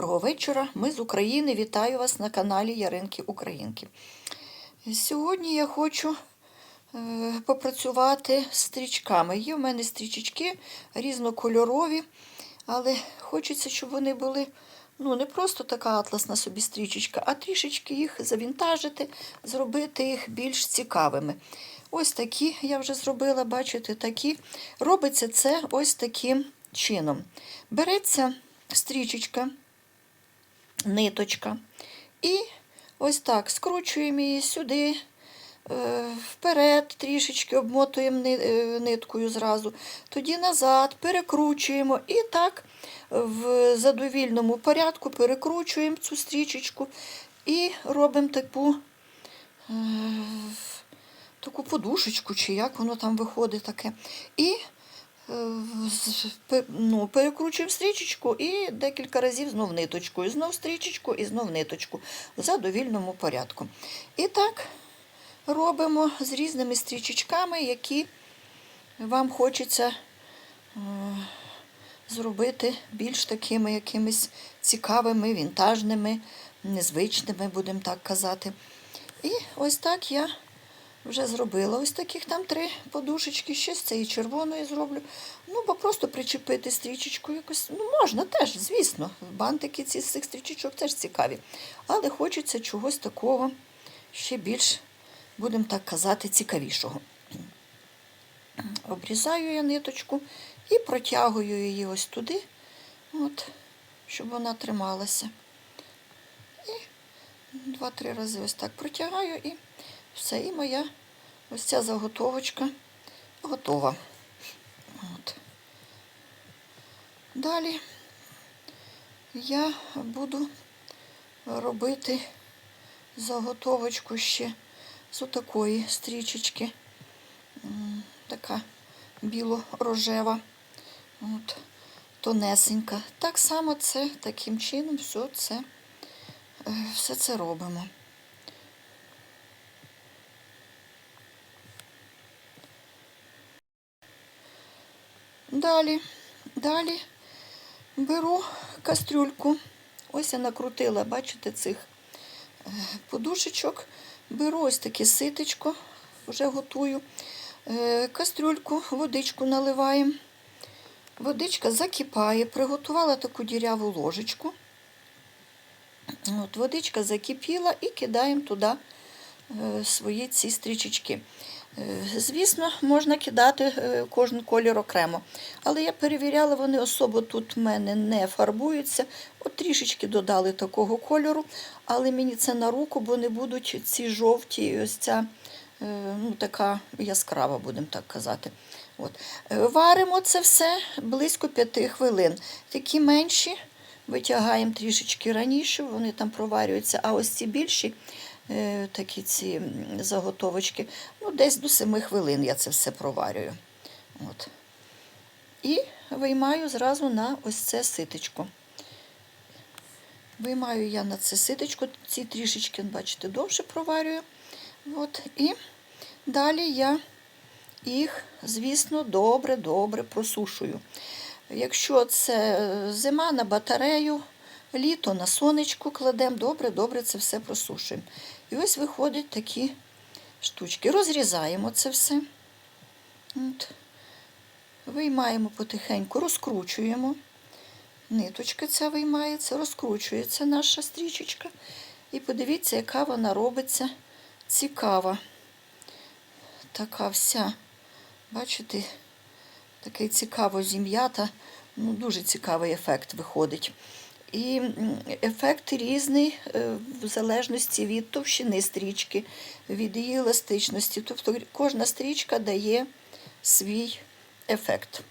Доброго вечора. Ми з України. Вітаю вас на каналі Яринки Українки. Сьогодні я хочу е, попрацювати з стрічками. Є в мене стрічечки різнокольорові, але хочеться, щоб вони були ну, не просто така атласна собі стрічечка, а трішечки їх завінтажити, зробити їх більш цікавими. Ось такі я вже зробила, бачите, такі. Робиться це ось таким чином. Береться стрічечка, ниточка. І ось так скручуємо її сюди, е, вперед, трішечки обмотуємо е, ниткою зразу, тоді назад, перекручуємо і так в задовільному порядку перекручуємо цю стрічечку і робимо таку, е, таку подушечку, чи як воно там виходить таке. І ну, перекручуємо стрічечку і декілька разів знов ниточкою, знов стрічечку і знов ниточку в задовільному порядку. І так робимо з різними стрічечками, які вам хочеться е, зробити більш такими якимись цікавими, вінтажними, незвичними, будемо так казати. І ось так я вже зробила. Ось таких там три подушечки, ще з цієї червоної зроблю. Ну, бо просто причепити стрічечку якось. Ну, можна теж, звісно. Бантики ці з цих стрічечок теж цікаві. Але хочеться чогось такого ще більш, будемо так казати, цікавішого. Обрізаю я ниточку і протягую її ось туди, от, щоб вона трималася. І два-три рази ось так протягаю і все. І моя ось ця заготовочка готова. От. Далі я буду робити заготовочку ще з отакої стрічечки. Така біло-рожева, от, тонесенька. Так само це таким чином все це, е, все це робимо. Далі, далі беру кастрюльку. Ось я накрутила, бачите, цих е, подушечок. Беру ось таке ситечко, вже готую. Е, Кастрюльку, водичку наливаємо. Водичка закипає. Приготувала таку діряву ложечку. От, водичка закипіла і кидаємо туди е, свої ці стрічечки. Е, Звісно, можна кидати е, кожен колір окремо. Але я перевіряла, вони особо тут в мене не фарбуються. От трішечки додали такого кольору, але мені це на руку, бо не будуть ці жовті, ось ця е, ну, така яскрава, будемо так казати. От. Варимо це все близько 5 хвилин. Такі менші витягаємо трішечки раніше, вони там проварюються, а ось ці більші такі ці заготовочки, ну, десь до 7 хвилин я це все проварюю. От. І виймаю зразу на ось це ситечко. Виймаю я на це ситечко, ці трішечки, бачите, довше проварюю. От. І далі я їх, звісно, добре-добре просушую. Якщо це зима на батарею, літо на сонечку кладемо, добре-добре це все просушуємо. І ось виходять такі штучки. Розрізаємо це все. От. Виймаємо потихеньку, розкручуємо. Ниточка ця виймається, розкручується наша стрічечка. І подивіться, яка вона робиться цікава. Така вся, бачите, такий цікаво зім'ята, ну, дуже цікавий ефект виходить. І ефект різний е, в залежності від товщини стрічки, від її еластичності. Тобто кожна стрічка дає свій ефект.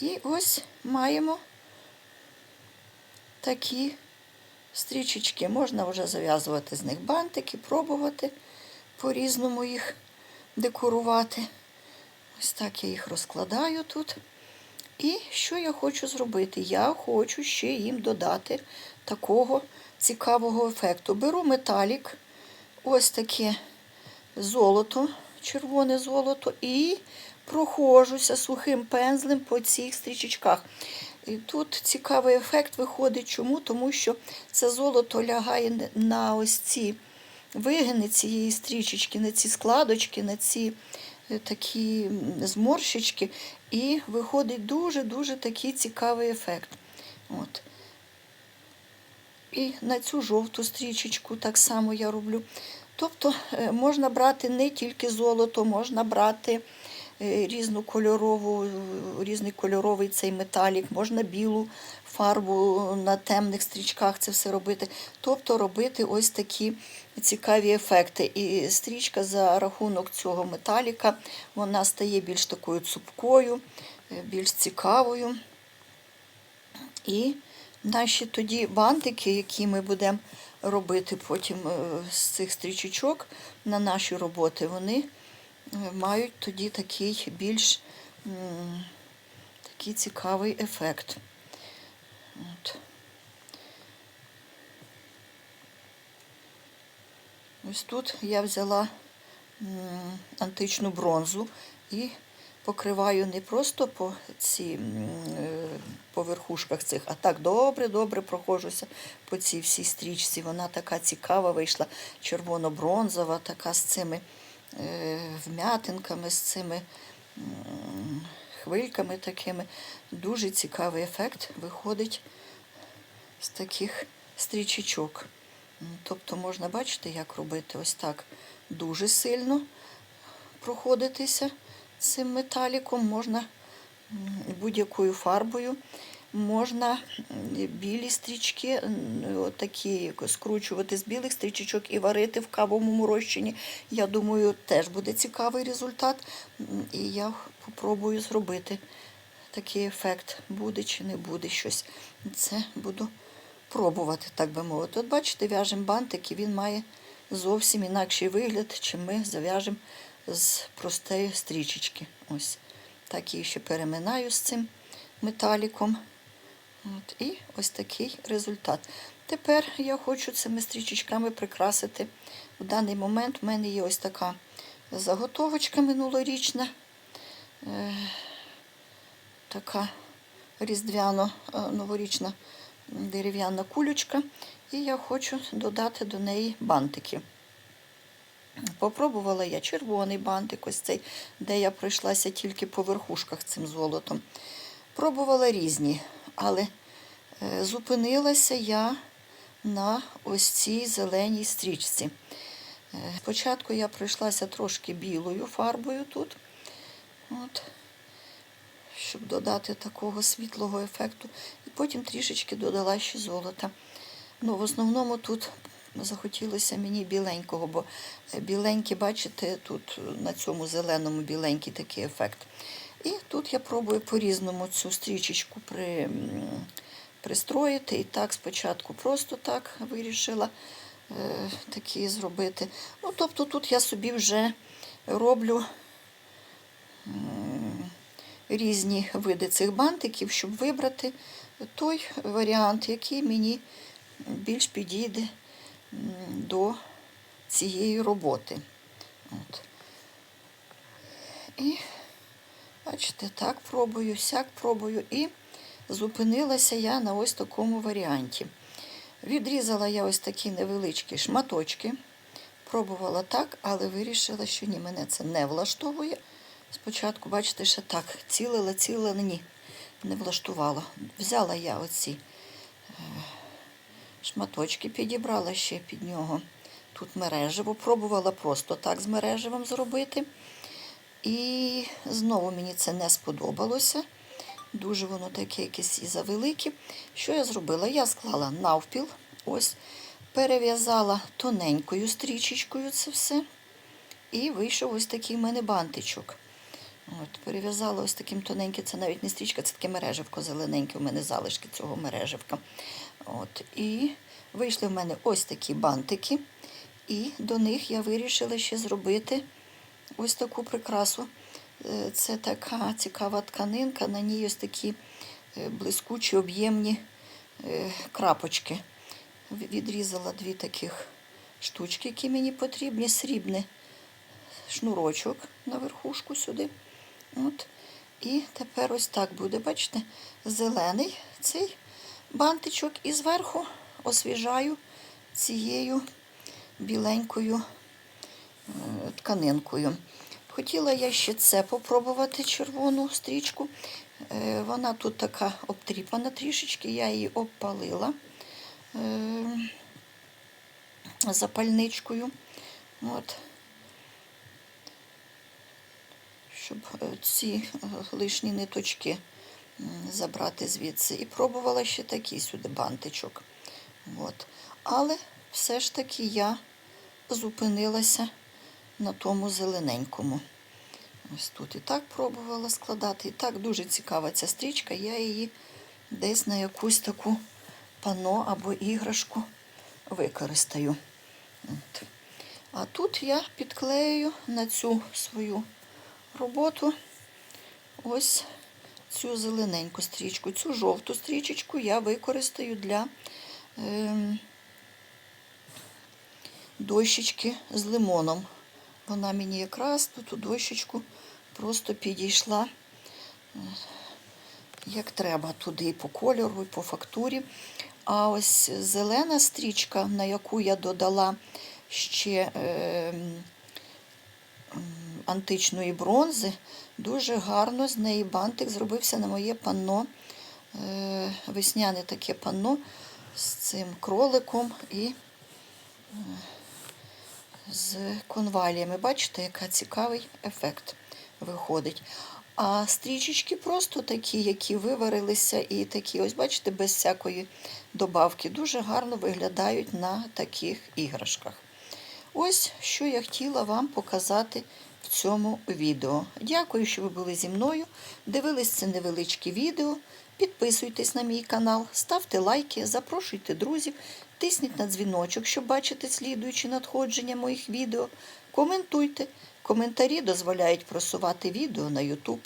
І ось маємо такі стрічечки. Можна вже зав'язувати з них бантики, пробувати по-різному їх декорувати. Ось так я їх розкладаю тут. І що я хочу зробити? Я хочу ще їм додати такого цікавого ефекту. Беру металік, ось таке золото, червоне золото, і проходжуся сухим пензлем по цих стрічечках. І тут цікавий ефект виходить. Чому? Тому що це золото лягає на ось ці вигини цієї стрічечки, на ці складочки, на ці е, такі зморщички, і виходить дуже-дуже такий цікавий ефект. От. І на цю жовту стрічечку так само я роблю. Тобто е, можна брати не тільки золото, можна брати різну е, різний кольоровий цей металік, можна білу фарбу на темних стрічках це все робити. Тобто робити ось такі цікаві ефекти. І стрічка за рахунок цього металіка вона стає більш такою цупкою, е, більш цікавою. І наші тоді бантики, які ми будемо робити потім е, з цих стрічечок на наші роботи, вони мають тоді такий більш такий цікавий ефект. От. Ось тут я взяла античну бронзу і покриваю не просто по ці е, по верхушках цих, а так добре-добре проходжуся по цій всій стрічці. Вона така цікава вийшла, червоно-бронзова, така з цими вмятинками, з цими хвильками такими. Дуже цікавий ефект виходить з таких стрічечок. Тобто можна бачити, як робити ось так дуже сильно проходитися цим металіком, можна будь-якою фарбою. Можна білі стрічки, м, отакі скручувати з білих стрічечок і варити в кавовому розчині. Я думаю, теж буде цікавий результат. І я попробую зробити такий ефект, буде чи не буде щось. Це буду пробувати, так би мовити. От бачите, в'яжемо бантик, і він має зовсім інакший вигляд, чим ми зав'яжемо з простої стрічечки. Ось так її ще переминаю з цим металіком. От, і ось такий результат. Тепер я хочу цими стрічечками прикрасити. В даний момент в мене є ось така заготовочка минулорічна, е, така різдвяно-новорічна дерев'яна кулючка. І я хочу додати до неї бантики. Попробувала я червоний бантик, ось цей, де я пройшлася тільки по верхушках цим золотом. Пробувала різні, але е, зупинилася я на ось цій зеленій стрічці. Е, Спочатку я пройшлася трошки білою фарбою тут, от, щоб додати такого світлого ефекту. І потім трішечки додала ще золота. Ну, в основному тут захотілося мені біленького, бо е, біленький, бачите, тут на цьому зеленому біленький такий ефект. І тут я пробую по-різному цю стрічечку при, пристроїти. І так спочатку просто так вирішила е, такі зробити. Ну, тобто тут я собі вже роблю м, різні види цих бантиків, щоб вибрати той варіант, який мені більш підійде до цієї роботи. От. І, бачите, так пробую, сяк пробую. І зупинилася я на ось такому варіанті. Відрізала я ось такі невеличкі шматочки. Пробувала так, але вирішила, що ні, мене це не влаштовує. Спочатку, бачите, ще так, цілила, цілила, ні, не влаштувала. Взяла я оці е, шматочки, підібрала ще під нього. Тут мережево, пробувала просто так з мережевим зробити. І знову мені це не сподобалося. Дуже воно таке якесь і завелике. Що я зробила? Я склала навпіл, ось, перев'язала тоненькою стрічечкою це все. І вийшов ось такий в мене бантичок. От, перев'язала ось таким тоненьким, це навіть не стрічка, це таке мережевко зелененьке, у мене залишки цього мережевка. От, і вийшли в мене ось такі бантики. І до них я вирішила ще зробити ось таку прикрасу. Е, Це така цікава тканинка, на ній ось такі е, блискучі, об'ємні е, крапочки. Відрізала дві таких штучки, які мені потрібні, срібний шнурочок на верхушку сюди. От. І тепер ось так буде, бачите, зелений цей бантичок і зверху освіжаю цією біленькою тканинкою. Хотіла я ще це попробувати червону стрічку. Е, Вона тут така обтріпана трішечки, я її обпалила е, запальничкою. От. Щоб е, ці е, лишні ниточки забрати звідси. І пробувала ще такий сюди бантичок. От. Але все ж таки я зупинилася на тому зелененькому. Ось тут і так пробувала складати. І так дуже цікава ця стрічка. Я її десь на якусь таку пано або іграшку використаю. От. А тут я підклею на цю свою роботу ось цю зелененьку стрічку. Цю жовту стрічечку я використаю для ем, дощечки з лимоном. Вона мені якраз тут у дощечку просто підійшла е, як треба туди і по кольору, і по фактурі. А ось зелена стрічка, на яку я додала ще м, античної бронзи, дуже гарно з неї бантик зробився на моє панно, е, весняне таке панно з цим кроликом і е, з конваліями. Бачите, який цікавий ефект виходить. А стрічечки просто такі, які виварилися, і такі, ось бачите, без всякої добавки, дуже гарно виглядають на таких іграшках. Ось що я хотіла вам показати в цьому відео. Дякую, що ви були зі мною. Дивились це невеличке відео. Підписуйтесь на мій канал, ставте лайки, запрошуйте друзів, тисніть на дзвіночок, щоб бачити слідуючі надходження моїх відео. Коментуйте. Коментарі дозволяють просувати відео на YouTube.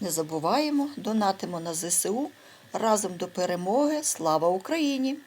Не забуваємо, донатимо на ЗСУ. Разом до перемоги. Слава Україні!